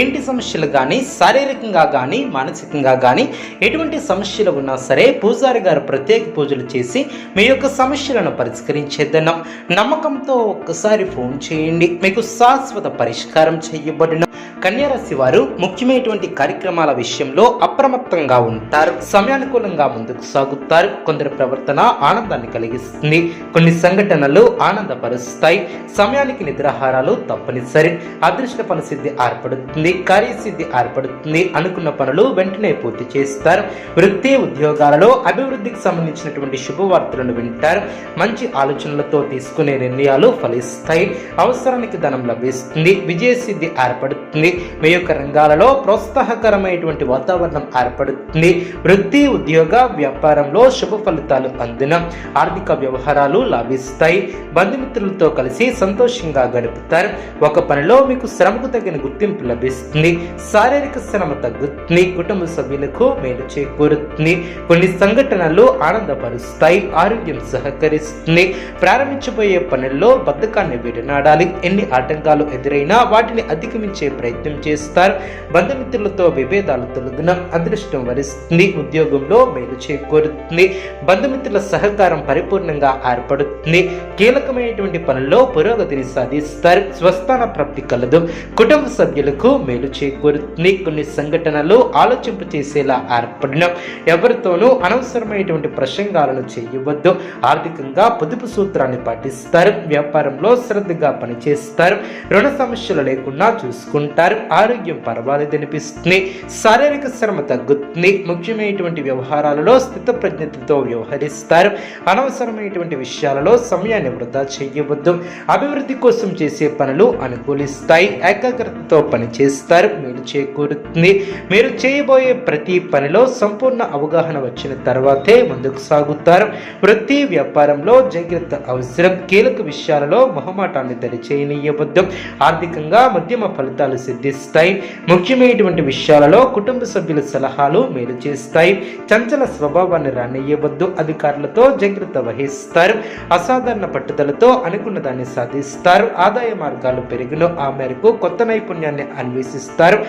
ఇంటి సమస్యలు కానీ శారీరకంగా కానీ మానసికంగా కానీ ఎటువంటి సమస్యలు ఉన్నా సరే పూజారి గారు ప్రత్యేక పూజలు చేసి మీ యొక్క సమస్యలను పరిష్కరించేద్దన్నాం నమ్మకంతో ఒక్కసారి ఫోన్ చేయండి. మీకు శాశ్వత పరిష్కారం చేయబడిన. కన్యారాశి వారు ముఖ్యమైనటువంటి కార్యక్రమాల విషయంలో అప్రమత్తంగా ఉంటారు. సమయానుకూలంగా ముందుకు సాగుతారు. కొందరి ప్రవర్తన ఆనందాన్ని కలిగిస్తుంది. కొన్ని సంఘటనలు ఆనందపరుస్తాయి. సమయానికి నిద్రాహారాలు తప్పనిసరి. అదృష్ట ఫలసిద్ధి ఏర్పడుతుంది. ఏర్పడుతుంది కార్యసిద్ధి ఏర్పడుతుంది అనుకున్న పనులు వెంటనే పూర్తి చేస్తారు. వృత్తి ఉద్యోగాలలో అభివృద్ధికి సంబంధించినటువంటి శుభవార్తలను వింటారు. మంచి ఆలోచనలతో తీసుకునే నిర్ణయాలు ఫలిస్తాయి. అవసరానికి ధనం లభిస్తుంది. విజయసిద్ధి ఏర్పడుతుంది. మీ యొక్క రంగాలలో ప్రోత్సాహకరమైనటువంటి వాతావరణం ఏర్పడుతుంది. వృత్తి ఉద్యోగ వ్యాపారంలో శుభ ఫలితాలు అందిన ఆర్థిక వ్యవహారాలు లాభిస్తాయి. బంధుమిత్రులతో కలిసి సంతోషంగా గడుపుతారు. ఒక పనిలో మీకు శ్రమకు తగిన గుర్తింపు లభిస్తుంది. శారీరక శ్రమ తగ్గుతుంది. కుటుంబ సభ్యులకు మేలు చేకూరుతుంది. కొన్ని సంఘటనలు ఆనందపరుస్తాయి. ఆరోగ్యం సహకరిస్తుంది. ప్రారంభించబోయే పనుల్లో బద్ధకాన్ని విడనాడాలి. ఎన్ని ఆటంకాలు ఎదురైనా వాటిని అధిగమించే ప్రయత్నం చేస్తారు. బంధుమిత్రులతో విభేదాలు తొలగిన అదృష్టం వరిస్తుంది. ఉద్యోగంలో మేలు చేకూరుతుంది. బంధుమిత్రుల సహకారం పరిపూర్ణంగా ఏర్పడుతుంది. కీలకమైనటువంటి పనుల్లో పురోగతిని సాధిస్తారు. స్వస్థాన ప్రాప్తి కలదు. కుటుంబ సభ్యులకు మేలు చేకూరుతుంది. కొన్ని సంఘటనలు ఆలోచింపు చేసేలా ఏర్పడిన ఎవరితోనూ అనవసరమైనటువంటి ప్రసంగాలను చేయవద్దు. ఆర్థికంగా పొదుపు సూత్రాన్ని పాటిస్తారు. వ్యాపారంలో శ్రద్ధగా పనిచేస్తారు. రుణ సమస్యలు లేకుండా చూసుకుంటారు. ఆరోగ్యం పర్వాలేదనిపిస్తుంది శారీరక శ్రమ తగ్గుతుంది. ముఖ్యమైనటువంటి వ్యవహారాలలో స్థితప్రజ్ఞతతో వ్యవహరిస్తారు. అనవసరమైనటువంటి విషయాలలో సమయాన్ని వృధా చేయవద్దు. అభివృద్ధి కోసం చేసే పనులు అనుకూలిస్తాయి. ఏకాగ్రతతో పనిచేస్తారు మేలు చేకూరుతుంది. మీరు చేయబోయే ప్రతి పనిలో సంపూర్ణ అవగాహన వచ్చిన తర్వాతే ముందుకు సాగుతారు. వృత్తి వ్యాపారంలో జాగ్రత్త అవసరం. కీలక విషయాలలో మొహమాటాన్ని దరిచేయనీయవద్దు. ఆర్థికంగా మధ్యమ ఫలితాలు సిద్ధిస్తాయి. ముఖ్యమైనటువంటి విషయాలలో కుటుంబ సభ్యుల సలహాలు మేలు చేస్తాయి. చంచల స్వభావాన్ని రానియ్యవద్దు. అధికారులతో జాగ్రత్త వహిస్తారు. అసాధారణ పట్టుదలతో అనుకున్న దాన్ని సాధిస్తారు. ఆదాయ మార్గాలు పెరిగిన ఆ మేరకు కొత్త నైపుణ్యాన్ని అన్వేషిస్తారు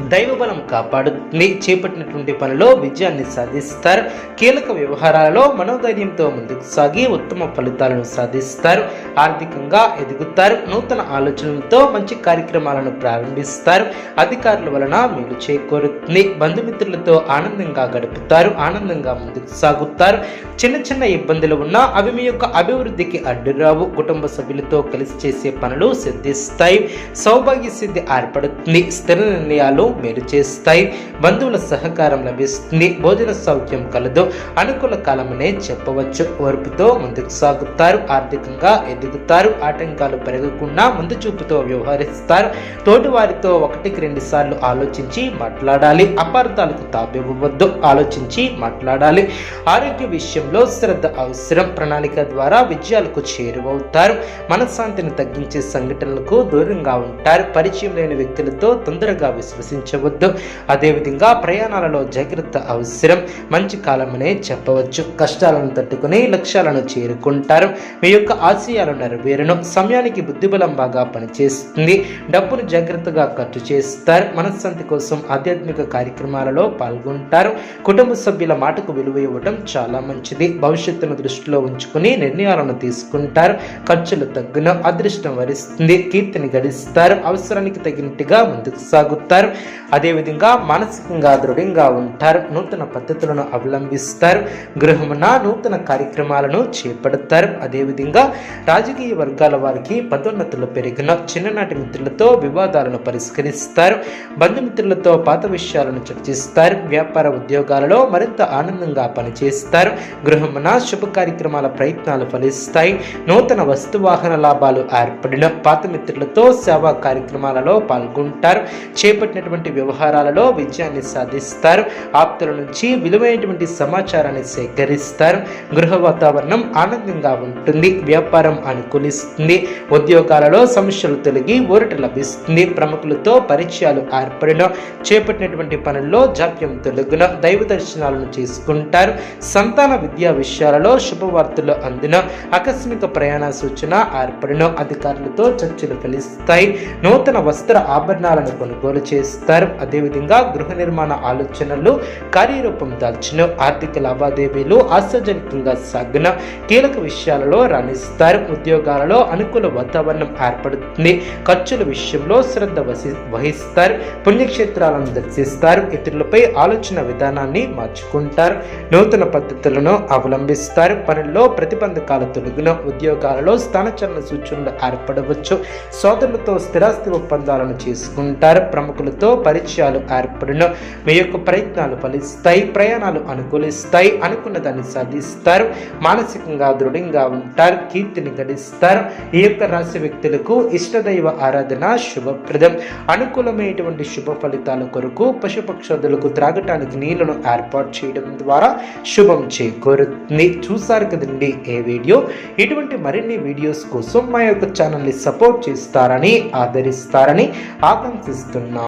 దైవబలం కాపాడుతుంది చేపట్టినటువంటి పనిలో విజయాన్ని సాధిస్తారు. కీలక వ్యవహారాలలో మనోధైర్యంతో ముందుకు సాగి ఉత్తమ ఫలితాలను సాధిస్తారు. ఆర్థికంగా ఎదుగుతారు. నూతన ఆలోచనలతో మంచి కార్యక్రమాలను ప్రారంభిస్తారు. అధికారుల వలన మేలు చేకూరుతుంది బంధుమిత్రులతో ఆనందంగా గడుపుతారు. ఆనందంగా ముందుకు సాగుతారు. చిన్న చిన్న ఇబ్బందులు ఉన్నా అవి మీ యొక్క అభివృద్ధికి అడ్డురావు. కుటుంబ సభ్యులతో కలిసి చేసే పనులు సిద్ధిస్తాయి. సౌభాగ్య సిద్ధి ఏర్పడుతుంది. స్థిర నిర్ణయాలు మెరుచేస్తాయి బంధువుల సహకారం లభిస్తుంది భోజన సౌఖ్యం కలదు అనుకూల కాలమనే చెప్పవచ్చు. ఓర్పుతో ముందుకు సాగుతారు ఆర్థికంగా ఎదుగుతారు ఆటంకాలు పెరగకుండా ముందు చూపుతో వ్యవహరిస్తారు. తోటి వారితో ఒకటికి రెండు సార్లు ఆలోచించి మాట్లాడాలి అపార్థాలకు తాబివ్వవద్దు ఆలోచించి మాట్లాడాలి. ఆరోగ్య విషయంలో శ్రద్ధ అవసరం ప్రణాళిక ద్వారా విజయాలకు చేరువవుతారు. మనశ్శాంతిని తగ్గించే సంఘటనలకు దూరంగా ఉంటారు పరిచయం లేని వ్యక్తులతో తొందరగా విశ్వసించవద్దు. అదేవిధంగా ప్రయాణాలలో జాగ్రత్త అవసరం. మంచి కాలమనే చెప్పవచ్చు. కష్టాలను తట్టుకుని లక్ష్యాలను చేరుకుంటారు. మీ యొక్క ఆశయాలు నెరవేరును. సమయానికి బుద్ధిబలం బాగా పనిచేస్తుంది. డబ్బును జాగ్రత్తగా ఖర్చు చేస్తారు. మనశ్శాంతి కోసం ఆధ్యాత్మిక కార్యక్రమాలలో పాల్గొంటారు. కుటుంబ సభ్యుల మాటకు విలువ ఇవ్వడం చాలా మంచిది. భవిష్యత్తును దృష్టిలో ఉంచుకుని నిర్ణయాలను తీసుకుంటారు. ఖర్చులు తగ్గున అదృష్టం వరిస్తుంది. కీర్తిని గడిస్తారు. అవసరానికి తగినట్టుగా ముందుకు సాగుతారు. అదేవిధంగా మానసికంగా దృఢంగా ఉంటారు నూతన పద్ధతులను అవలంబిస్తారు గృహమున నూతన కార్యక్రమాలను చేపడతారు. అదేవిధంగా రాజకీయ వర్గాల వారికి పదోన్నతులు పెరిగిన చిన్ననాటి మిత్రులతో వివాదాలను పరిష్కరిస్తారు బంధుమిత్రులతో పాత విషయాలను చర్చిస్తారు వ్యాపార ఉద్యోగాలలో మరింత ఆనందంగా పనిచేస్తారు. గృహమున శుభ కార్యక్రమాల ప్రయత్నాలు ఫలిస్తాయి. నూతన వస్తువాహన లాభాలు ఏర్పడిన పాత మిత్రులతో సేవా కార్యక్రమాలలో పాల్గొంటారు. చేపట్టినటువంటి వ్యవహారాలలో విజయాన్ని సాధిస్తారు. ఆప్తుల నుంచి విలువైనటువంటి సమాచారాన్ని సేకరిస్తారు. గృహ వాతావరణం ఆనందంగా ఉంటుంది. వ్యాపారం అనుకూలిస్తుంది. ఉద్యోగాలలో సమస్యలు తొలగి ఊరట లభిస్తుంది. ప్రముఖులతో పరిచయాలు ఏర్పడిన. చేపట్టినటువంటి పనుల్లో జాప్యం తొలగిన. దైవ దర్శనాలను చేసుకుంటారు. సంతాన విద్యా విషయాలలో శుభవార్తలు అందిన. ఆకస్మిక ప్రయాణ సూచన ఏర్పడిన. అధికారులతో చర్చలు ఫలిస్తాయి. నూతన వస్త్ర ఆభరణాలను కొనుగోలు చేస్తారు. అదేవిధంగా గృహ నిర్మాణ ఆలోచనలు కార్యరూపం దాల్చిన ఆర్థిక లావాదేవీలు ఆశాజనకంగా సాగిన కీలక విషయాలలో రాణిస్తారు. ఉద్యోగాలలో అనుకూల వాతావరణం ఏర్పడుతుంది. ఖర్చుల విషయంలో శ్రద్ధ వసి- వహిస్తారు. పుణ్యక్షేత్రాలను దర్శిస్తారు. ఇతరులపై ఆలోచన విధానాన్ని మార్చుకుంటారు. నూతన పద్ధతులను అవలంబిస్తారు. పనుల్లో ప్రతిబంధకాలు తొలగిన ఉద్యోగాలలో స్థానచలన సూచనలు ఏర్పడవచ్చు. సోదరులతో స్థిరాస్తి ఒప్పందాలను చేసుకుంటారు. ప్రముఖులతో పరిచయాలు ఏర్పడిన. మీ యొక్క ప్రయత్నాలు ఫలిస్తాయి ప్రయాణాలు అనుకూలిస్తాయి అనుకున్న దాన్ని సాధిస్తారు. మానసికంగా దృఢంగా ఉంటారు కీర్తిని గడిస్తారు. ఈ యొక్క రాశి వ్యక్తులకు ఇష్టదైవ ఆరాధన శుభప్రదం. అనుకూలమైనటువంటి శుభ ఫలితాల కొరకు పశుపక్షులకు త్రాగటానికి నీళ్ళను ఏర్పాటు చేయడం ద్వారా శుభం చేకూరుతుంది. చూసారు కదండి ఏ వీడియో? ఇటువంటి మరిన్ని వీడియోస్ కోసం మా యొక్క ఛానల్ని సపోర్ట్ చేస్తారని ఆదరిస్తారని ఆకాంక్షిస్తున్నాం.